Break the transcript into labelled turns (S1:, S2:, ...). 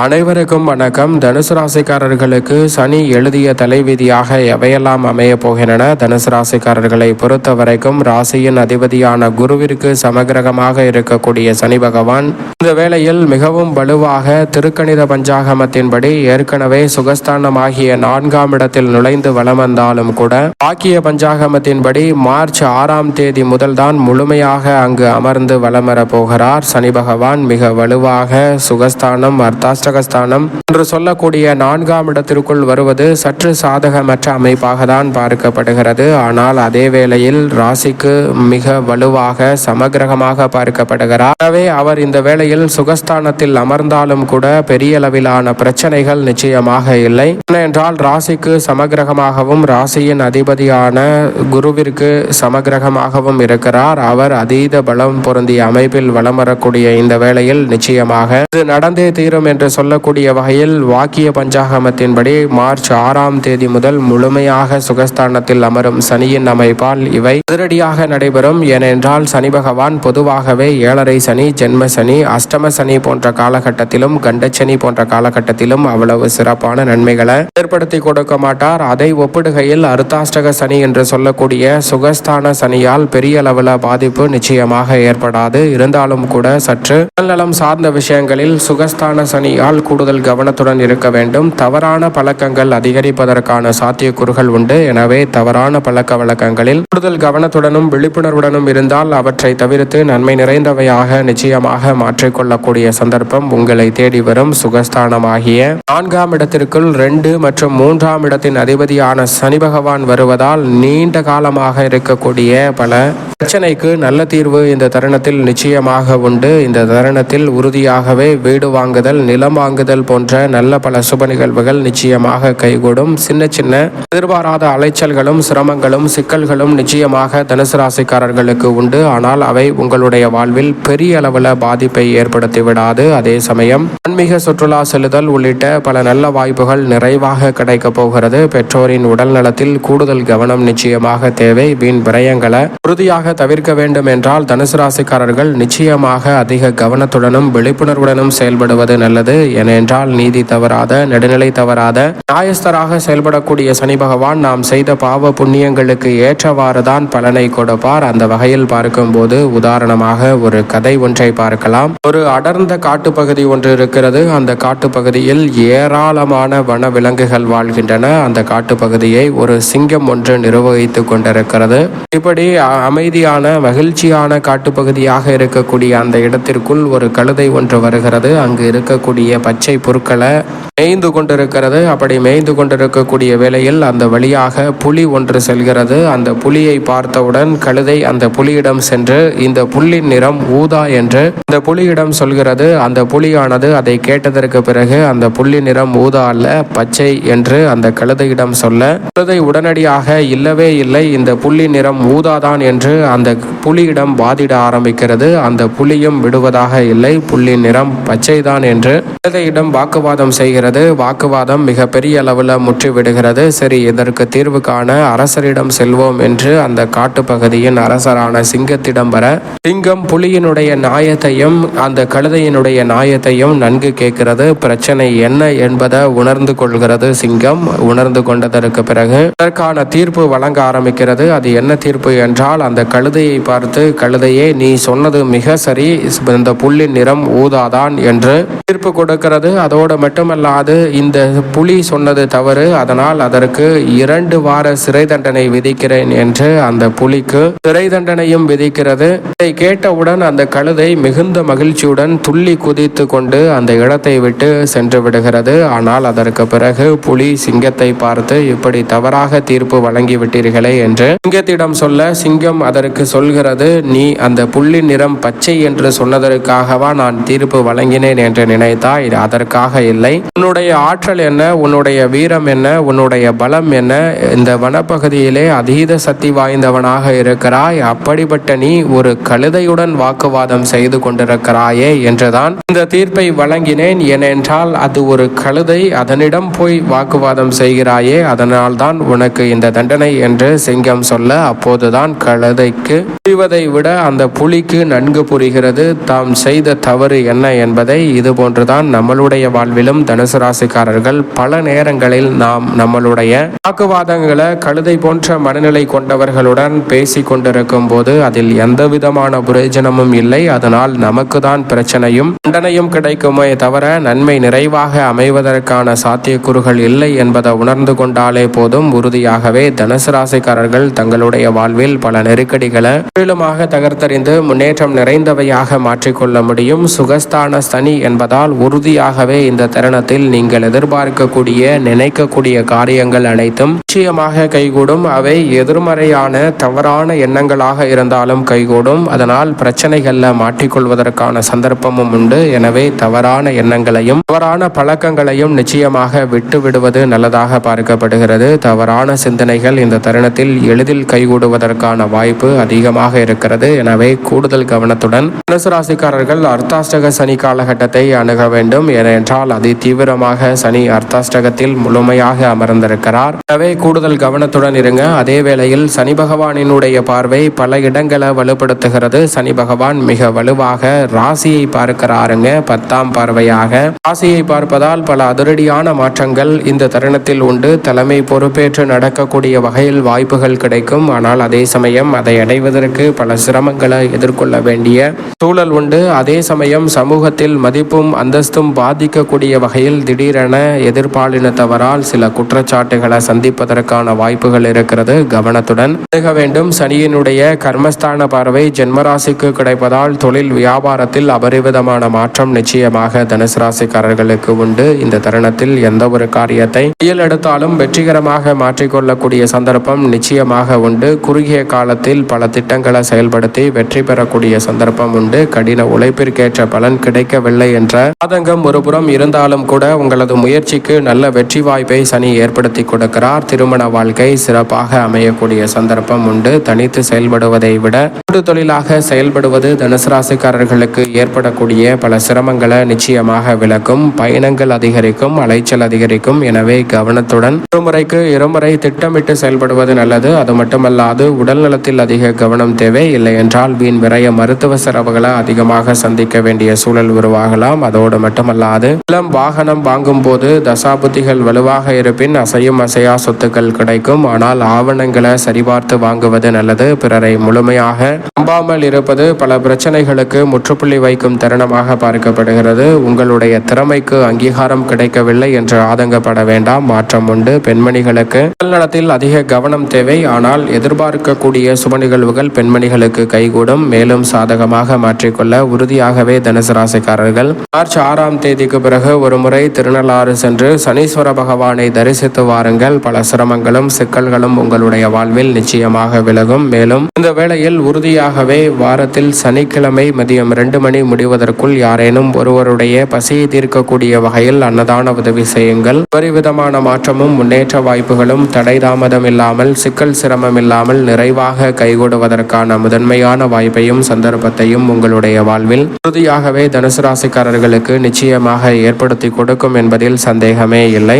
S1: அனைவருக்கும் வணக்கம். தனுசு ராசிக்காரர்களுக்கு சனி எழுதிய தலைவிதியாக எவையெல்லாம் அமைய போகின்றன? தனுசு ராசிக்காரர்களை பொறுத்த வரைக்கும் ராசியின் அதிபதியான குருவிற்கு சமகிரகமாக இருக்கக்கூடிய சனி பகவான் இந்த வேளையில் மிகவும் வலுவாக திருக்கணித பஞ்சாகமத்தின்படி ஏற்கனவே சுகஸ்தானமாகிய நான்காம் இடத்தில் நுழைந்து வலம் வந்தாலும் கூட பாக்கிய பஞ்சாகமத்தின்படி மார்ச் ஆறாம் தேதி முதல்தான் முழுமையாக அங்கு அமர்ந்து வலம் போகிறார். சனி பகவான் மிக வலுவாக சுகஸ்தானம் அஷ்டகஸ்தானம் என்று சொல்லக்கூடிய நான்காம் இடத்திற்குள் வருவது சற்று சாதகமற்ற அமைப்பாக தான் பார்க்கப்படுகிறது. ஆனால் அதே வேளையில் ராசிக்கு மிக வலுவாக சமகிரகமாக பார்க்கப்படுகிறார். எனவே அவர் இந்த வேளையில் சுகஸ்தானத்தில் அமர்ந்தாலும் கூட பெரிய அளவிலான பிரச்சனைகள் நிச்சயமாக இல்லை. ஏனென்றால் ராசிக்கு சமகிரகமாகவும் ராசியின் அதிபதியான குருவிற்கு சமகிரகமாகவும் இருக்கிறார். அவர் அதீத பலம் பொருந்திய அமைப்பில் வலம் வரக்கூடிய இந்த வேளையில் நிச்சயமாக இது நடந்தே தீரும் என்று சொல்லக்கூடிய வகையில் வாக்கிய பஞ்சாகமத்தின்படி மார்ச் ஆறாம் தேதி முதல் முழுமையாக சுகஸ்தானத்தில் அமரும் சனியின் அமைப்பால் இவை அதிரடியாக நடைபெறும். ஏனென்றால் சனி பகவான் பொதுவாகவே ஏழரை சனி ஜென்ம சனி அஷ்டம சனி போன்ற காலகட்டத்திலும் கண்டச்சனி போன்ற காலகட்டத்திலும் அவ்வளவு சிறப்பான நன்மைகளை ஏற்படுத்தி கொடுக்க மாட்டார். அதை ஒப்பிடுகையில் அருத்தாஷ்டக சனி என்று சொல்லக்கூடிய சுகஸ்தான சனியால் பெரிய அளவில் பாதிப்பு நிச்சயமாக ஏற்படாது. இருந்தாலும் கூட சற்று உடல்நலம் சார்ந்த விஷயங்களில் சுகஸ்தான சனியால் கூடுதல் கவனத்துடன் இருக்க வேண்டும். தவறான பழக்கங்கள் அதிகரிப்பதற்கான சாத்தியக்கூறுகள் உண்டு. எனவே தவறான பழக்க வழக்கங்களில் கூடுதல் கவனத்துடனும் விழிப்புணர்வுடனும் இருந்தால் அவற்றை தவிர்த்து நன்மை நிறைந்தவையாக நிச்சயமாக மாற்றிக்கொள்ளக்கூடிய சந்தர்ப்பம் உங்களை தேடி வரும். சுகஸ்தானமாகிய நான்காம் இடத்திற்குள் ரெண்டு மற்றும் மூன்றாம் இடத்தின் அதிபதியான சனி பகவான் வருவதால் நீண்ட காலமாக இருக்கக்கூடிய பல பிரச்சனைக்கு நல்ல தீர்வு இந்த தருணத்தில் நிச்சயமாக உண்டு. இந்த தருணத்தில் உறுதியாகவே வீடு வாங்குதல் நிலம் வாங்குதல் போன்ற நல்ல பல சுப நிகழ்வுகள் நிச்சயமாக கைகூடும். சின்ன சின்ன எதிர்பாராத அலைச்சல்களும் சிரமங்களும் சிக்கல்களும் நிச்சயமாக தனுசு ராசிக்காரர்களுக்கு உண்டு. ஆனால் அவை உங்களுடைய வாழ்வில் பெரிய அளவில் பாதிப்பை ஏற்படுத்தி விடாது. அதே சமயம் ஆன்மீக சுற்றுலா செல்லுதல் உள்ளிட்ட பல நல்ல வாய்ப்புகள் நிறைவாக கிடைக்கப் போகிறது. பெற்றோரின் உடல் நலத்தில் கூடுதல் கவனம் நிச்சயமாக தேவை. வீண் விரயங்களை உறுதியாக தவிர்க்க வேண்டும் என்றால் தனுசு ராசிக்காரர்கள் நிச்சயமாக அதிக கவனத்துடனும் விழிப்புணர்வுடனும் செயல்படுவது நல்லது. ஏனென்றால் நீதி தவறாத நடுநிலை தவறாத நாயஸ்தராக செயல்படக்கூடிய சனி பகவான் நாம் செய்த பாவ புண்ணியங்களுக்கு ஏற்றவாறு தான் பலனை கொடுப்பார். அந்த வகையில் பார்க்கும்போது உதாரணமாக ஒரு கதை ஒன்றை பார்க்கலாம். ஒரு அடர்ந்த காட்டுப்பகுதி ஒன்று இருக்கிறது. அந்த காட்டுப்பகுதியில் ஏராளமான வன விலங்குகள் வாழ்கின்றன. அந்த காட்டுப்பகுதியை ஒரு சிங்கம் ஒன்று நிர்வகித்துக் கொண்டிருக்கிறது. இப்படி அமைதியான மகிழ்ச்சியான காட்டுப்பகுதியாக இருக்கக்கூடிய அந்த இடத்திற்குள் ஒரு கழுதை ஒன்று வருகிறது. அங்கு இருக்கக்கூடிய பச்சை புற்களை மேய்ந்து கொண்டிருக்கிறது. அப்படி மேய்ந்து கொண்டிருக்கக்கூடிய வேளையில் அந்த வழியாக புலி ஒன்று செல்கிறது. அந்த புலியை பார்த்தவுடன் கழுதை அந்த புலியிடம் சென்று இந்த புல்லின் நிறம் ஊதா என்று அந்த புலியிடம் சொல்கிறது. அந்த புலியானது அதை கேட்டதற்கு பிறகு அந்த புள்ளி நிறம் ஊதா அல்ல பச்சை என்று அந்த கழுதையிடம் சொல்ல கழுதை உடனடியாக இல்லவே இல்லை இந்த புள்ளி நிறம் ஊதாதான் என்று அந்த புலியிடம் வாதிட ஆரம்பிக்கிறது. அந்த புலியும் விடுவதாக இல்லை புள்ளி நிறம் பச்சைதான் என்று கழுதையிடம் வாக்குவாதம் செய்கிறது. வாக்குவாதம் மிகப்பெரிய அளவில் முற்றிவிடுகிறது. சரி இதற்கு தீர்வு காண அரசரிடம் செல்வோம் என்று அந்த காட்டுப்பகுதியின் அரசரான சிங்கத்திடம் வர சிங்கம் புலியினுடைய நாயத்தையும் அந்த கழுதையினுடைய நாயத்தையும் நன்கு கேட்கிறது. பிரச்சனை என்ன என்பதை உணர்ந்து கொள்கிறது சிங்கம். உணர்ந்து கொண்டதற்கு பிறகு அதற்கான தீர்ப்பு வழங்க ஆரம்பிக்கிறது. அது என்ன தீர்ப்பு என்றால் அந்த கழுதையை பார்த்து கழுதையே நீ சொன்னது மிக சரி. இந்த புள்ளி நிறம் ஊதாதான் என்று தீர்ப்பு கொடுக்கிறது அதோடு மட்டுமல்லாது இந்த புலி சொன்னது தவறு. அதனால் அதற்கு இரண்டு வார சிறை தண்டனை விதிக்கிறேன் என்று அந்த புலிக்கு சிறை தண்டனையும் விதிக்கிறது. இதை கேட்டவுடன் அந்த கழுதை மிகுந்த மகிழ்ச்சியுடன் துள்ளி குதித்து கொண்டு அந்த இடத்தை விட்டு சென்று விடுகிறது. ஆனால் அதற்கு பிறகு புலி சிங்கத்தை பார்த்து இப்படி தவறாக தீர்ப்பு வழங்கி விட்டீர்களே என்று சிங்கத்திடம் சொல்ல சிங்கம் அதற்கு சொல்கிறது நீ அந்த புள்ளி நிறம் பச்சை என்று சொன்னதற்காகவா நான் தீர்ப்பு வழங்கினேன் என்று நினைத்தாய். அதற்காக இல்லை. உன்னுடைய உன்னுடைய ஆற்றல் என்ன? உன்னுடைய வீரம் என்ன? உன்னுடைய பலம் என்ன? இந்த வனப்பகுதியிலே அதீத சக்தி வாய்ந்தவனாக இருக்கிறாய். அப்படிப்பட்ட நீ ஒரு கழுதையுடன் வாக்குவாதம் செய்து கொண்டிருக்கிறாயே என்றுதான் இந்த தீர்ப்பை வழங்கினேன். ஏனென்றால் அது ஒரு கழுதை அதனிடம் போய் வாக்குவாதம் செய்கிறாயே. அதனால்தான் உனக்கு இந்த தண்டனை என்று சிங்கம் சொல்ல அப்போதுதான் கழுதைக்கு புரிவதை விட அந்த புலிக்கு நன்கு புரிகிறது. தாம் செய்த தவறு என்ன என்பதை இது போன்றுதான் நம்மளுடைய வாழ்விலும் தனுசு ராசிக்காரர்கள் பல நேரங்களில் நாம் நம்மளுடைய வாக்குவாதங்களை கழுதை போன்ற மனநிலை கொண்டவர்களுடன் பேசி கொண்டிருக்கும் போது அதில் எந்த விதமான பிரயோஜனமும் இல்லை. அதனால் நமக்கு தான் பிரச்சனையும் தண்டனையும் கிடைக்குமே தவிர நன்மை நிறைவாக அமைவதற்கான சாத்தியக்கூறுகள் இல்லை என்பதை உணர்ந்து கொண்டாலே போதும். உறுதியாகவே தனுசு ராசிக்காரர்கள் தங்களுடைய வாழ்வில் பல நெருக்கடிகளை முற்றிலுமாக தகர்த்தறிந்து முன்னேற்றம் நிறைந்தவையாக மாற்றிக்கொள்ள முடியும். சுகஸ்தான சனி என்பதால் ஒரு உறுதியாகவே இந்த தருணத்தில் நீங்கள் எதிர்பார்க்கக்கூடிய நினைக்கக்கூடிய காரியங்கள் அனைத்தும் நிச்சயமாக கைகூடும். அவை எதிர்மறையான தவறான எண்ணங்களாக இருந்தாலும் கைகூடும். அதனால் பிரச்சனைகள்ல மாட்டிக்கொள்வதற்கான சந்தர்ப்பமும் உண்டு. எனவே தவறான எண்ணங்களையும் தவறான பழக்கங்களையும் நிச்சயமாக விட்டு விடுவது நல்லதாக பார்க்கப்படுகிறது. தவறான சிந்தனைகள் இந்த தருணத்தில் எளிதில் கைகூடுவதற்கான வாய்ப்பு அதிகமாக இருக்கிறது. எனவே கூடுதல் கவனத்துடன் தனுசு ராசிக்காரர்கள் அர்த்தாஷ்டக சனி காலகட்டத்தை அணுக வேண்டும். ஏனென்றால் அதி தீவிரமாக சனி அர்த்தாஷ்டகத்தில் முழுமையாக அமர்ந்திருக்கிறார். எனவே கூடுதல் கவனத்துடன் இருங்க. அதே வேளையில் சனி பகவானினுடைய பார்வை பல இடங்களை வலுப்படுத்துகிறது. சனி பகவான் மிக வலுவாக ராசியை பார்க்கிறாருங்க. பத்தாம் பார்வையாக. ராசியை பார்ப்பதால் பல அதிரடியான மாற்றங்கள் இந்த தருணத்தில் உண்டு. தலைமை பொறுப்பேற்று நடக்கக்கூடிய வகையில் வாய்ப்புகள் கிடைக்கும். ஆனால் அதே சமயம் அதை அடைவதற்கு பல சிரமங்களை எதிர்கொள்ள வேண்டிய சூழல் உண்டு. அதே சமயம் சமூகத்தில் மதிப்பும் அந்தஸ்து அனைத்தும் பாதிக்கக்கூடிய வகையில் திடீரென எதிர்பாலினத்தவரால் சில குற்றச்சாட்டுகளை சந்திப்பதற்கான வாய்ப்புகள் இருக்கிறது. கவனத்துடன் அணுக வேண்டும். சனியினுடைய கர்மஸ்தான பார்வை ஜென்மராசிக்கு கிடைப்பதால் தொழில் வியாபாரத்தில் அபரிவிதமான மாற்றம் நிச்சயமாக தனுசு ராசிக்காரர்களுக்கு உண்டு. இந்த தருணத்தில் எந்த ஒரு காரியத்தை கையில் எடுத்தாலும் வெற்றிகரமாக மாற்றிக்கொள்ளக்கூடிய சந்தர்ப்பம் நிச்சயமாக உண்டு. குறுகிய காலத்தில் பல திட்டங்களை செயல்படுத்தி வெற்றி பெறக்கூடிய சந்தர்ப்பம் உண்டு. கடின உழைப்பிற்கேற்ற பலன் கிடைக்கவில்லை என்ற ஆதங்கம் ஒருபுறம் இருந்தாலும் கூட உங்களது முயற்சிக்கு நல்ல வெற்றி வாய்ப்பை சனி ஏற்படுத்தி கொடுக்கிறார். திருமண வாழ்க்கை சிறப்பாக அமையக்கூடிய சந்தர்ப்பம் உண்டு. தனித்து செயல்படுவதை விட கூட்டு தொழிலாக செயல்படுவது தனுசு ராசிக்காரர்களுக்கு ஏற்படக்கூடிய பல சிரமங்களை நிச்சயமாக விளக்கும். பயணங்கள் அதிகரிக்கும் அலைச்சல் அதிகரிக்கும். எனவே கவனத்துடன் ஒரு முறைக்கு இருமுறை திட்டமிட்டு செயல்படுவது நல்லது. அது மட்டுமல்லாது உடல் நலத்தில் அதிக கவனம் தேவை. இல்லை என்றால் வீண் விரைய மருத்துவ செலவுகளை அதிகமாக சந்திக்க வேண்டிய சூழல் உருவாகலாம். அதோடு மட்டும் மட்டுமல்லாது இளம் வாகனம் வாங்கும் போது தசாபுத்திகள் வலுவாக இருப்பின் அசையும் அசையா சொத்துக்கள் கிடைக்கும். ஆனால் ஆவணங்களை சரிபார்த்து வாங்குவது நல்லது. பிறரை முழுமையாக நம்பாமல் இருப்பது பல பிரச்சனைகளுக்கு முற்றுப்புள்ளி வைக்கும் தருணமாக பார்க்கப்படுகிறது. உங்களுடைய திறமைக்கு அங்கீகாரம் கிடைக்கவில்லை என்று ஆதங்கப்பட வேண்டாம். மாற்றம் உண்டு. பெண்மணிகளுக்கு உடல்நலத்தில் அதிக கவனம் தேவை. ஆனால் எதிர்பார்க்கக்கூடிய சுப நிகழ்வுகள் பெண்மணிகளுக்கு கைகூடும். மேலும் சாதகமாக மாற்றிக்கொள்ள உறுதியாகவே தனுசு ராசிக்காரர்கள் மார்ச் ஆறாம் தேதிக்கு பிறகு ஒரு முறை திருநள்ளாறு சென்று சனீஸ்வர பகவானை தரிசித்து வாருங்கள். பல சிரமங்களும் சிக்கல்களும் உங்களுடைய வாழ்வில் நிச்சயமாக விலகும். மேலும் இந்த வேளையில் உறுதியாகவே வாரத்தில் சனிக்கிழமை மதியம் ரெண்டு மணி முடிவதற்குள் யாரேனும் ஒருவருடைய பசியை தீர்க்கக்கூடிய வகையில் அன்னதான உதவி செய்யுங்கள். பரிவிதமான மாற்றமும் முன்னேற்ற வாய்ப்புகளும் தடை தாமதம் இல்லாமல் சிக்கல் சிரமம் இல்லாமல் நிறைவாக கைகூடுவதற்கான முதன்மையான வாய்ப்பையும் சந்தர்ப்பத்தையும் உங்களுடைய வாழ்வில் உறுதியாகவே தனுசு ராசிக்காரர்களுக்கு நிச்சயமாக ஏற்படுத்தி கொடுக்கும் என்பதில் சந்தேகமே இல்லை.